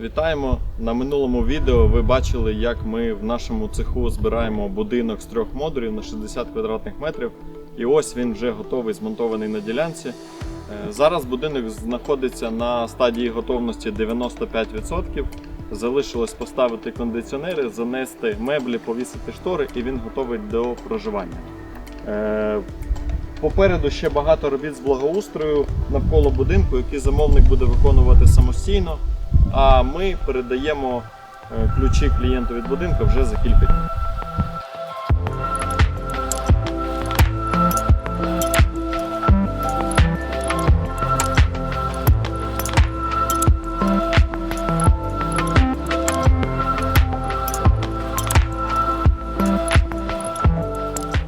Вітаємо! На минулому відео ви бачили, як ми в нашому цеху збираємо будинок з трьох модулів на 60 квадратних метрів. І ось він вже готовий, змонтований на ділянці. Е, Зараз будинок знаходиться на стадії готовності 95%. Залишилось поставити кондиціонери, занести меблі, повісити штори, і він готовий до проживання. Е, Попереду ще багато робіт з благоустрою навколо будинку, які замовник буде виконувати самостійно. А ми передаємо е, ключі клієнту від будинку вже за кілька днів.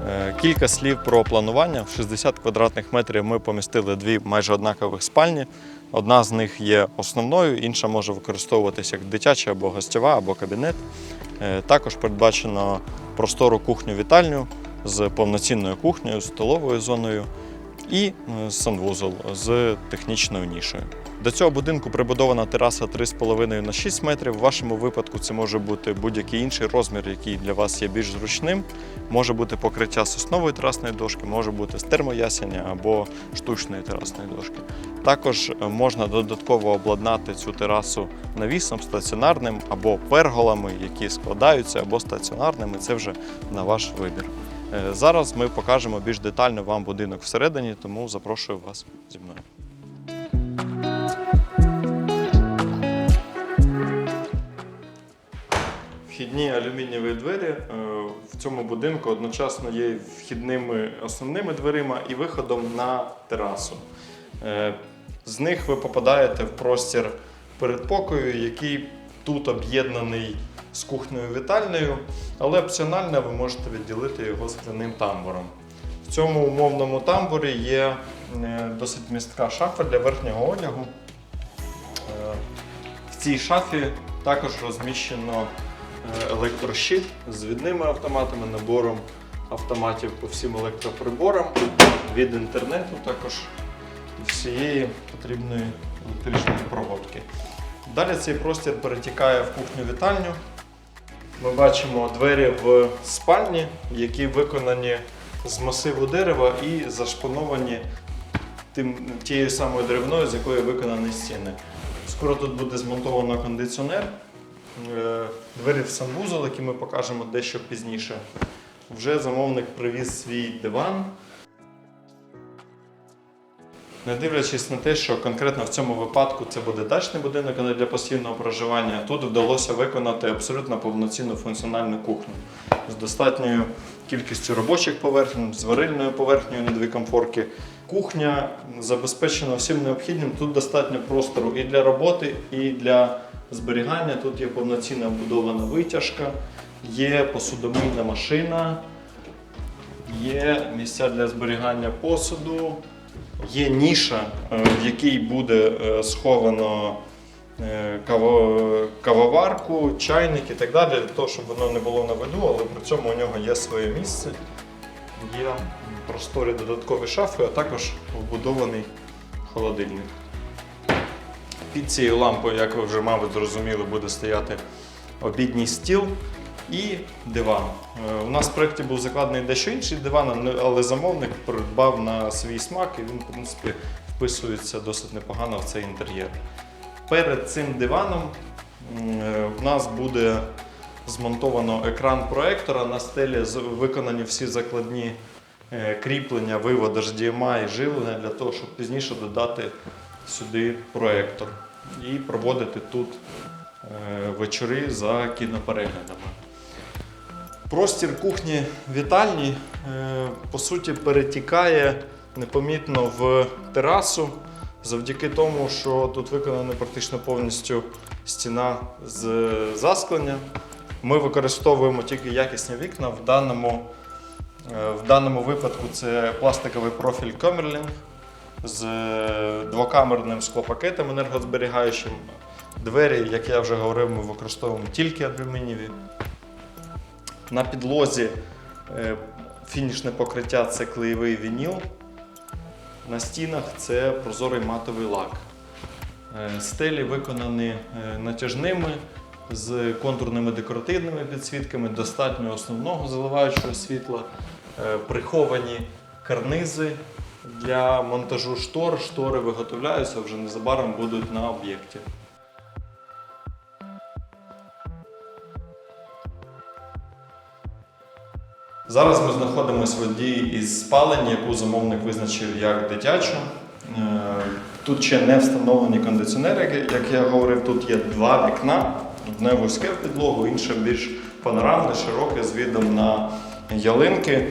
Е, Кілька слів про планування. В 60 квадратних метрів ми помістили дві майже однакових спальні. Одна з них є основною, інша може використовуватися як дитяча або гостьова, або кабінет. Е, Також передбачено простору кухню-вітальню з повноцінною кухнею, столовою зоною і е, санвузол з технічною нішею. До цього будинку прибудована тераса 3,5 на 6 метрів. В вашому випадку це може бути будь-який інший розмір, який для вас є більш зручним. Може бути покриття соснової терасної дошки, може бути з термоясеня або штучної терасної дошки. Також е, можна додатково обладнати цю терасу навісом стаціонарним або перголами, які складаються, або стаціонарними. Це вже на ваш вибір. Е, Зараз ми покажемо більш детально вам будинок всередині, тому запрошую вас зі мною. Вхідні алюмінієві двері е, в цьому будинку одночасно є вхідними основними дверима і виходом на терасу. Е, З них ви попадаєте в простір передпокою, який тут об'єднаний з кухнею вітальнею, але опціонально ви можете відділити його скляним тамбуром. В цьому умовному тамбурі є е, досить містка шафа для верхнього одягу. В цій шафі також розміщено електрощит з відними автоматами, набором автоматів по всім електроприборам від інтернету, також всієї потрібної електричної проводки. Далі цей простір перетікає в кухню-вітальню. Ми бачимо двері в спальні, які виконані з масиву дерева і зашпановані тим, тією самою деревною, з якої виконані стіни. Скоро тут буде змонтовано кондиціонер. Е, Двері в санвузол, які ми покажемо дещо пізніше. Вже замовник привіз свій диван. Не дивлячись на те, що конкретно в цьому випадку це буде дачний будинок, а не для постійного проживання, тут вдалося виконати абсолютно повноцінну функціональну кухню з достатньою кількістю робочих поверхень, з варильною поверхнею на дві комфорки. Кухня забезпечена всім необхідним. Тут достатньо простору і для роботи, і для зберігання. Тут є повноцінна вбудована витяжка, є посудомийна машина, є місця для зберігання посуду. Є ніша, е, в якій буде е, сховано е, кавоварку, чайник і так далі, для того, щоб воно не було на виду, але при цьому у нього є своє місце. Є просторі додаткові шафи, а також вбудований холодильник. Під цією лампою, як ви вже, мабуть, зрозуміли, буде стояти обідній стіл і диван. Е, У нас в проєкті був закладений дещо інший диван, але замовник придбав на свій смак і він, в принципі, вписується досить непогано в цей інтер'єр. Перед цим диваном е, в нас буде змонтовано екран проектора. На стелі виконані всі закладні е, кріплення, вивод HDMI, живлення для того, щоб пізніше додати сюди проектор і проводити тут е, вечори за кінопереглядами. Простір кухні вітальні е, по суті перетікає непомітно в терасу завдяки тому, що тут виконана практично повністю стіна з засклення. Ми використовуємо тільки якісні вікна. В даному, е, в даному випадку це пластиковий профіль Комерлінг з е, двокамерним склопакетом енергозберігаючим. Двері, як я вже говорив, ми використовуємо тільки алюмінієві. На підлозі е, фінішне покриття це клеєвий вініл. На стінах це прозорий матовий лак. Е, Стелі виконані натяжними з контурними декоративними підсвітками, достатньо основного заливаючого світла, приховані карнизи для монтажу штор. Штори виготовляються вже незабаром будуть на об'єкті. Зараз ми знаходимося в воді із спалень, яку замовник визначив як дитячу. Е, Тут ще не встановлені кондиціонери, як- я говорив, тут є два вікна. Одне вузьке в підлогу, інше більш панорамне, широке з видом на ялинки.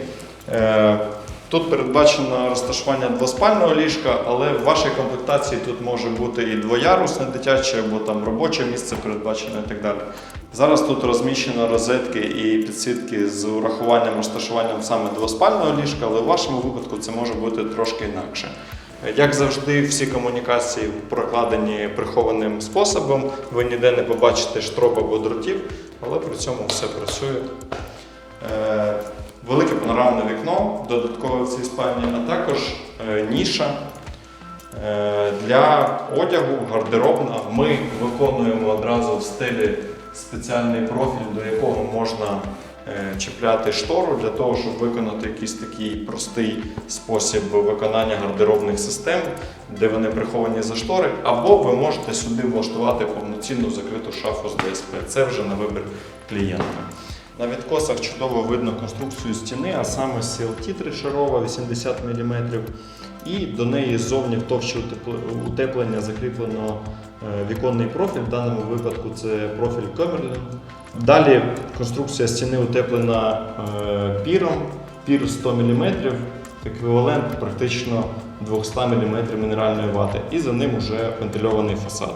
Е, Тут передбачено розташування двоспального ліжка, але в вашій комплектації тут може бути і двоярусне дитяче, або там робоче місце передбачено і так далі. Зараз тут розміщено розетки і підсвітки з урахуванням розташуванням саме двоспального ліжка, але в вашому випадку це може бути трошки інакше. Як завжди, всі комунікації прокладені прихованим способом. Ви ніде не побачите штроб або дротів, але при цьому все працює. Велике панорамне вікно, додаткове в цій спальні, а також е, ніша е, для одягу, гардеробна. Ми виконуємо одразу в стилі спеціальний профіль, до якого можна е, чіпляти штору для того, щоб виконати якийсь такий простий спосіб виконання гардеробних систем, де вони приховані за штори, або ви можете сюди влаштувати повноцінну закриту шафу з ДСП. Це вже на вибір клієнта. На відкосах чудово видно конструкцію стіни, а саме CLT тришарова 80 мм. І до неї ззовні в утеплення закріплено е, віконний профіль. В даному випадку це профіль Кемерлін. Далі конструкція стіни утеплена е, піром, пір 100 мм, еквівалент практично 200 мм мінеральної вати. І за ним вже вентильований фасад.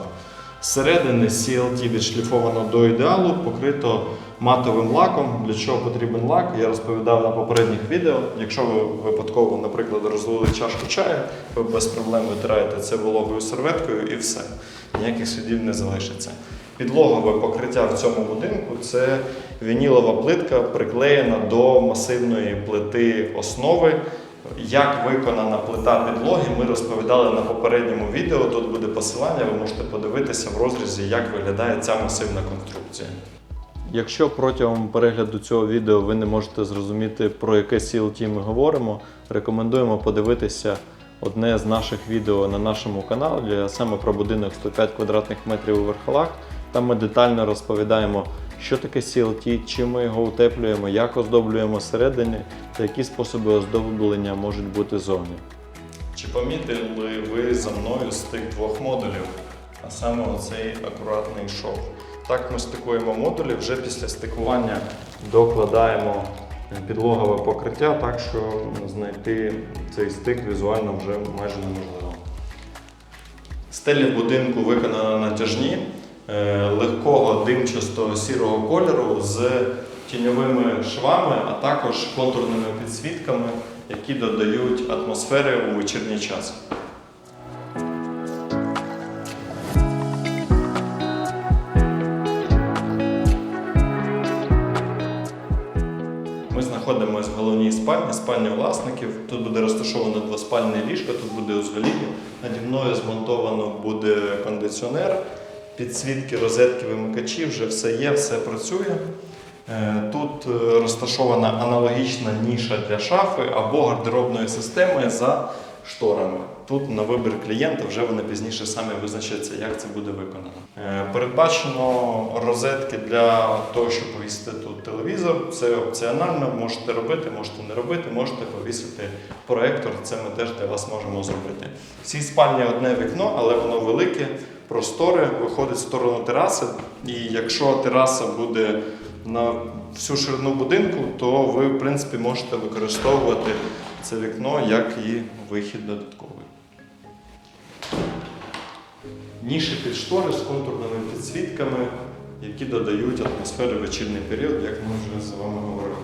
Зсередини CLT відшліфовано до ідеалу, покрито матовим лаком. Для чого потрібен лак? Я розповідав на попередніх відео. Якщо ви випадково, наприклад, розлили чашку чаю, ви без проблем витираєте це вологою серветкою і все. Ніяких слідів не залишиться. Підлогове покриття в цьому будинку це вінілова плитка, приклеєна до масивної плити основи. Як виконана плита підлоги, ми розповідали на попередньому відео. Тут буде посилання, ви можете подивитися в розрізі, як виглядає ця масивна конструкція. Якщо протягом перегляду цього відео ви не можете зрозуміти, про яке CLT ми говоримо, рекомендуємо подивитися одне з наших відео на нашому каналі, саме про будинок 105 квадратних метрів у Верхолах. Там ми детально розповідаємо, що таке CLT, чим ми його утеплюємо, як оздоблюємо всередині та які способи оздоблення можуть бути зовні. Чи помітили ви за мною з тих двох модулів, а саме оцей акуратний шов? Так ми стикуємо модулі, вже після стикування докладаємо підлогове покриття, так що знайти цей стик візуально вже майже неможливо. Стелі в будинку виконано натяжні, е, легкого димчастого сірого кольору з тіньовими швами, а також контурними підсвітками, які додають атмосфери у вечірній час. Знаходимося в головній спальні, спальні власників. Тут буде розташовано двоспальне ліжко, тут буде узголів'я. Наді мною змонтовано буде кондиціонер, підсвітки, розетки, вимикачі, вже все є, все працює. Е, Тут е, розташована аналогічна ніша для шафи або гардеробної системи за шторами. Тут на вибір клієнта вже вони пізніше самі визначаться, як це буде виконано. Е, Передбачено розетки для того, щоб повісити тут телевізор. Це опціонально, можете робити, можете не робити, можете повісити проектор. Це ми теж для вас можемо зробити. В цій спальні одне вікно, але воно велике, просторе, виходить в сторону тераси. І якщо тераса буде на всю ширину будинку, то ви, в принципі, можете використовувати це вікно як і вихід додатковий. Ніші під штори з контурними підсвітками, які додають атмосферу в вечірній період, як ми вже з вами говорили.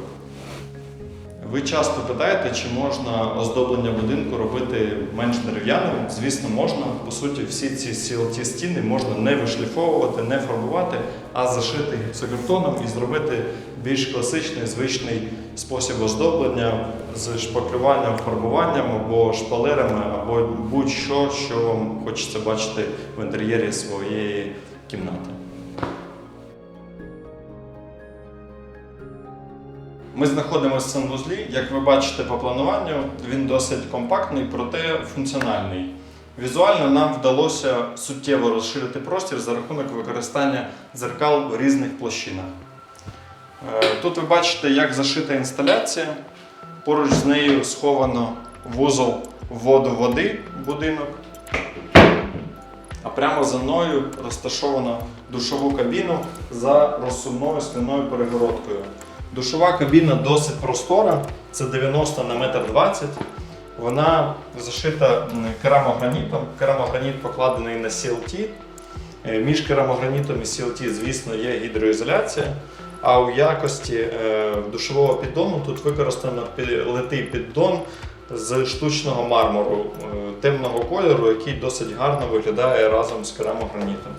Ви часто питаєте, чи можна оздоблення будинку робити менш дерев'яним? Звісно, можна. По суті, всі ці CLT стіни можна не вишліфовувати, не фарбувати, а зашити гіпсокартоном і зробити більш класичний, звичний спосіб оздоблення з шпаклюванням, фарбуванням або шпалерами, або будь-що, що вам хочеться бачити в інтер'єрі своєї кімнати. Ми знаходимося в санвузлі. Як ви бачите по плануванню, він досить компактний, проте функціональний. Візуально нам вдалося суттєво розширити простір за рахунок використання дзеркал в різних площинах. Е, Тут ви бачите, як зашита інсталяція. Поруч з нею сховано вузол вводу води в будинок. А прямо за мною розташовано душову кабіну за розсувною скляною перегородкою. Душова кабіна досить простора, це 90 на 1,20 м. Вона зашита керамогранітом. Керамограніт покладений на CLT. Е, Між керамогранітом і CLT, звісно, є гідроізоляція. А у якості е, душового піддону тут використано литий піддон з штучного мармуру е, темного кольору, який досить гарно виглядає разом з керамогранітом.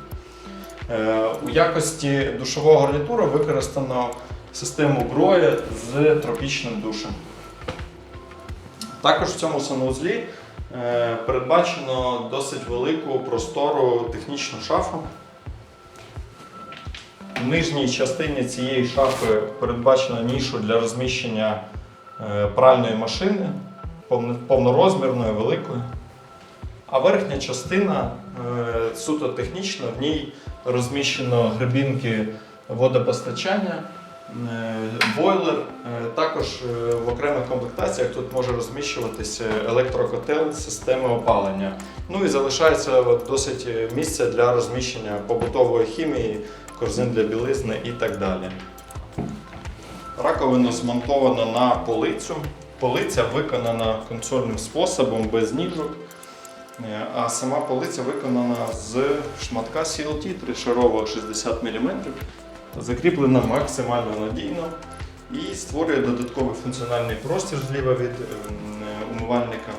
Е, У якості душового гарнітуру використано систему Броя з тропічним душем. Також в цьому санвузлі е, передбачено досить велику простору технічну шафу. В нижній частині цієї шафи передбачено нішу для розміщення е, пральної машини повнорозмірної, великої. А верхня частина е, суто технічна, в ній розміщено грибінки водопостачання, бойлер. Е, Також е, в окремих комплектаціях тут може розміщуватися електрокотел системи опалення. Ну і залишається досить е, місця для розміщення побутової хімії, корзин для білизни і так далі. Раковина змонтована на полицю. Полиця виконана консольним способом без ніжок. Е, А сама полиця виконана з шматка CLT тришарового 60 мм, закріплена максимально надійно і створює додатковий функціональний простір зліва від ем, умивальника.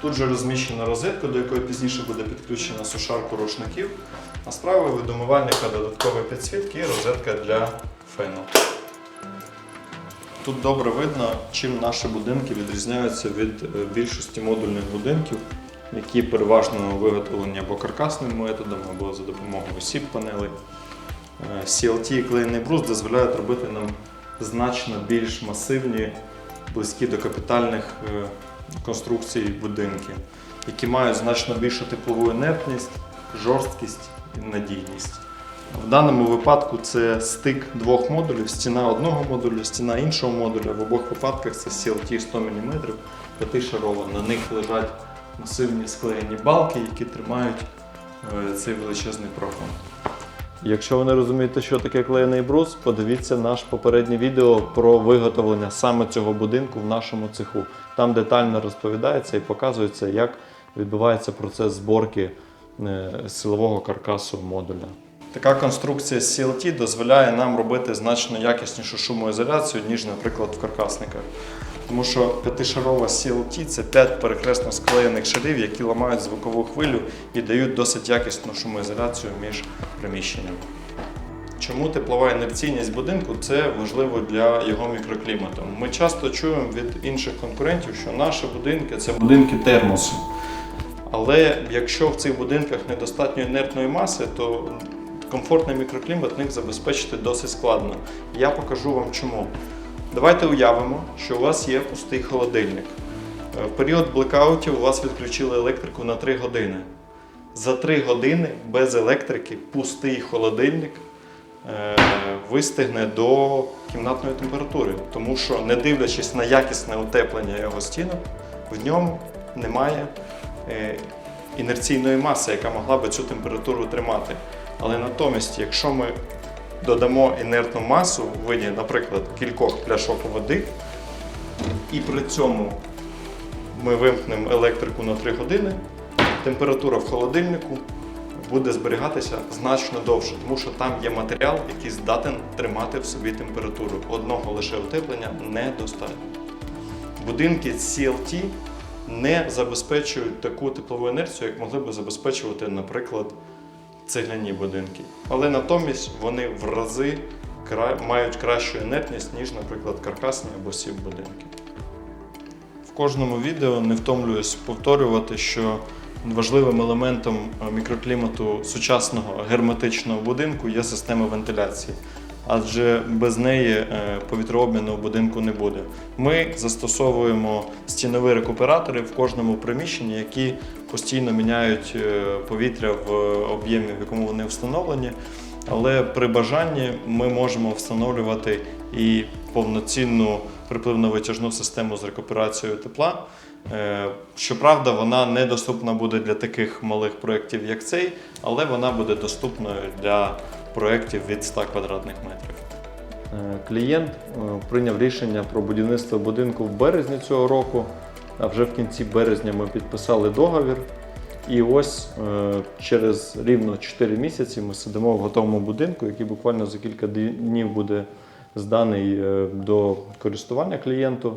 Тут же розміщена розетка, до якої пізніше буде підключена сушарка рушників, а справа від умивальника додаткові підсвітки і розетка для фену. Тут добре видно, чим наші будинки відрізняються від е, більшості модульних будинків, які переважно виготовлені або каркасним методом, або за допомогою сіп-панелей. Е, CLT і клеєний брус дозволяють робити нам значно більш масивні, близькі до капітальних е, конструкцій будинки, які мають значно більшу теплову інертність, жорсткість і надійність. В даному випадку це стик двох модулів, стіна одного модуля, стіна іншого модуля. В обох випадках це CLT 100 мм, п'ятишарова. На них лежать масивні склеєні балки, які тримають е, цей величезний профон. Якщо ви не розумієте, що таке клеєний брус, подивіться наш попереднє відео про виготовлення саме цього будинку в нашому цеху. Там детально розповідається і показується, як відбувається процес зборки е, силового каркасу модуля. Така конструкція з CLT дозволяє нам робити значно якіснішу шумоізоляцію, ніж, наприклад, в каркасниках. Тому що п'ятишарова CLT це 5 перекресно склеєних шарів, які ламають звукову хвилю і дають досить якісну шумоізоляцію між приміщеннями. Чому теплова інерційність будинку це важливо для його мікроклімату? Ми часто чуємо від інших конкурентів, що наші будинки це будинки термосу. Але якщо в цих будинках недостатньо інертної маси, то комфортний мікроклімат них забезпечити досить складно. Я покажу вам чому. Давайте уявимо, що у вас є пустий холодильник. Е, В період блекаутів у вас відключили електрику на 3 години. За 3 години без електрики пустий холодильник е, вистигне до кімнатної температури, тому що, не дивлячись на якісне утеплення його стінок, в ньому немає е, інерційної маси, яка могла би цю температуру тримати. Але натомість, якщо ми додамо інертну масу в виді, наприклад, кількох пляшок води, і при цьому ми вимкнемо електрику на 3 години, температура в холодильнику буде зберігатися значно довше, тому що там є матеріал, який здатен тримати в собі температуру. Одного лише утеплення недостатньо. Будинки CLT не забезпечують таку теплову інерцію, як могли би забезпечувати, наприклад, цегляні будинки. Але натомість вони в рази мають кращу інертність, ніж, наприклад, каркасні або сів будинки. В кожному відео не втомлююсь повторювати, що важливим елементом е, мікроклімату сучасного герметичного будинку є система вентиляції. Адже без неї е, повітрообміну в будинку не буде. Ми застосовуємо стінові рекуператори в кожному приміщенні, які постійно міняють е, повітря в об'ємі, в якому вони встановлені. Але при бажанні ми можемо встановлювати і повноцінну припливно-витяжну систему з рекуперацією тепла. Е, Щоправда, вона недоступна буде для таких малих проєктів, як цей, але вона буде доступною для проєктів від 100 квадратних метрів. Е, Клієнт прийняв рішення про будівництво будинку в березні цього року, а вже в кінці березня ми підписали договір. І ось е, через рівно 4 місяці ми сидимо в готовому будинку, який буквально за кілька днів буде зданий е, до користування клієнту.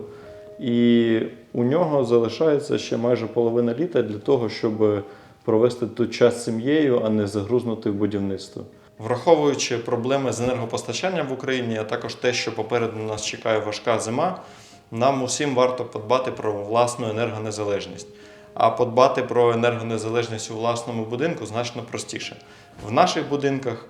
І у нього залишається ще майже половина літа для того, щоб провести тут час з сім'єю, а не загрузнути в будівництво. Враховуючи проблеми з енергопостачанням в Україні, а також те, що попереду нас чекає важка зима, нам усім варто подбати про власну енергонезалежність. А подбати про енергонезалежність у власному будинку значно простіше. В наших будинках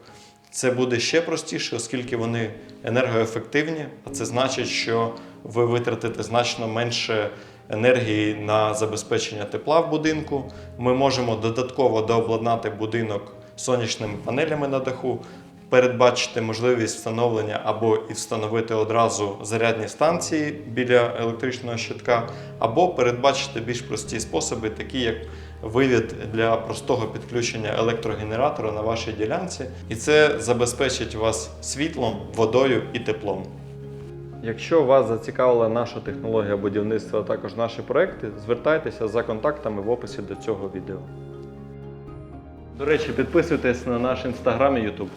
це буде ще простіше, оскільки вони енергоефективні, а це значить, що ви витратите значно менше енергії на забезпечення тепла в будинку. Ми можемо додатково дообладнати будинок сонячними панелями на даху, передбачити можливість встановлення або і встановити одразу зарядні станції біля електричного щитка, або передбачити більш прості способи, такі як вивід для простого підключення електрогенератора на вашій ділянці, і це забезпечить вас світлом, водою і теплом. Якщо вас зацікавила наша технологія будівництва, а також наші проекти, звертайтеся за контактами в описі до цього відео. До речі, підписуйтесь на наш інстаграм і Ютуб.